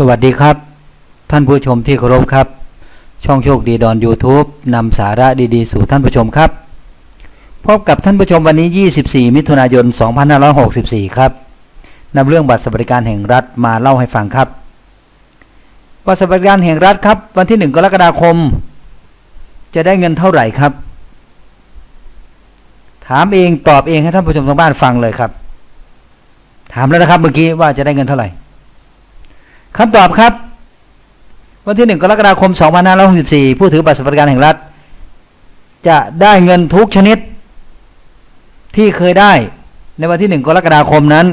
สวัสดีครับ ท่านผู้ชมที่เคารพครับ ช่องโชคดีดอน YouTube นำสาระดีๆ สู่ท่านผู้ชมครับ พบกับท่านผู้ชมวันนี้ 24 มิถุนายน 2564 ครับนำเรื่องบัตรสวัสดิการแห่งรัฐมาเล่าให้ฟังครับ บัตรสวัสดิการแห่งรัฐครับ วันที่ 1 กรกฎาคม จะได้เงินเท่าไหร่ครับ ถามเองตอบเองให้ท่านผู้ชมทางบ้านฟังเลยครับ ถามแล้วนะครับเมื่อกี้ว่าจะได้เงินเท่าไหร่ คำตอบครับ วันที่ 1 กรกฎาคม 2564 ผู้ถือบัตรสวัสดิการแห่งรัฐ จะได้เงินทุกชนิด ที่เคยได้ในวันที่ 1 กรกฎาคมนั้น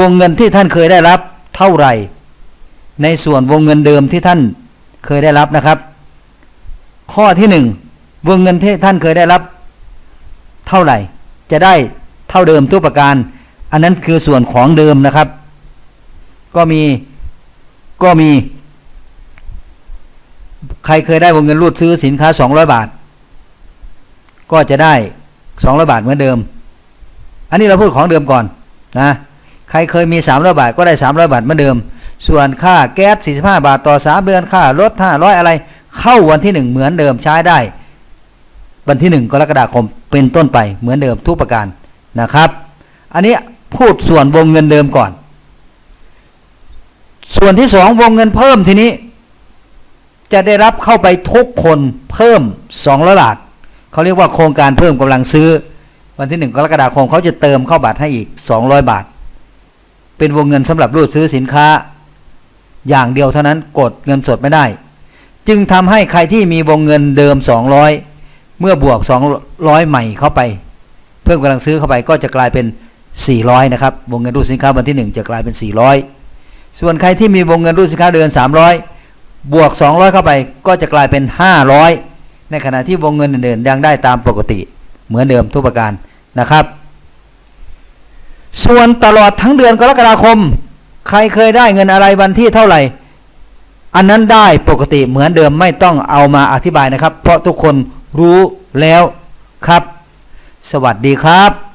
วงเงินที่ท่านเคยได้รับเท่าไหร่ ในส่วนวงเงินเดิมที่ท่านเคยได้รับนะครับ ข้อที่ 1 วงเงินที่ท่านเคยได้รับ เท่าไหร่ จะได้เท่าเดิมทุกประการ อันนั้นคือส่วนของเดิมนะครับ ก็มี ก็มี ใครเคยได้วงเงินรูดซื้อสินค้า 200 บาท ก็จะได้ 200 บาทเหมือนเดิม อันนี้เราพูดของเดิมก่อนนะใครเคยมี 300 บาทก็ได้ 300 บาทเหมือนเดิม ส่วนค่าแก๊ส 45 บาทต่อ 3 เดือนค่ารถ 500 อะไร เข้าวันที่ 1 เหมือนเดิมใช้ได้ วันที่ 1 กรกฎาคมเป็นต้นไปเหมือนเดิมทุกประการนะครับ อันนี้พูดส่วนวงเงินเดิมก่อน ส่วนที่สองวงเงินเพิ่มทีนี้ จะได้รับเข้าไปทุกคนเพิ่ม200บาทเขาเรียกว่าโครงการเพิ่มกำลังซื้อ วันที่1กรกฎาคมเขาจะเติมเข้าบัตรให้อีก 200 บาท เป็นวงเงินสำหรับรูดซื้อสินค้า อย่างเดียวเท่านั้นกดเงินสดไม่ได้ จึงทำให้ใครที่มีวงเงินเดิม 200 เมื่อบวก 200 ใหม่เข้าไป เพิ่มกำลังซื้อเข้าไปก็จะกลายเป็น 400 นะครับวงเงินรูดสินค้าวันที่ 1 จะกลายเป็น 400 ส่วนใครที่มีวงเงินรูดสินค้าเดือน 300 บวก 200 เข้าไปก็จะกลายเป็น 500 ในขณะที่วงเงินอื่นๆยังได้ตามปกติเหมือนเดิมทุกประการนะครับ ส่วนตลอดทั้งเดือนกรกฎาคม ใครเคยได้เงินอะไรวันที่เท่าไหร่ อันนั้นได้ปกติเหมือนเดิมไม่ต้องเอามาอธิบายนะครับ เพราะทุกคนรู้แล้วครับ สวัสดีครับ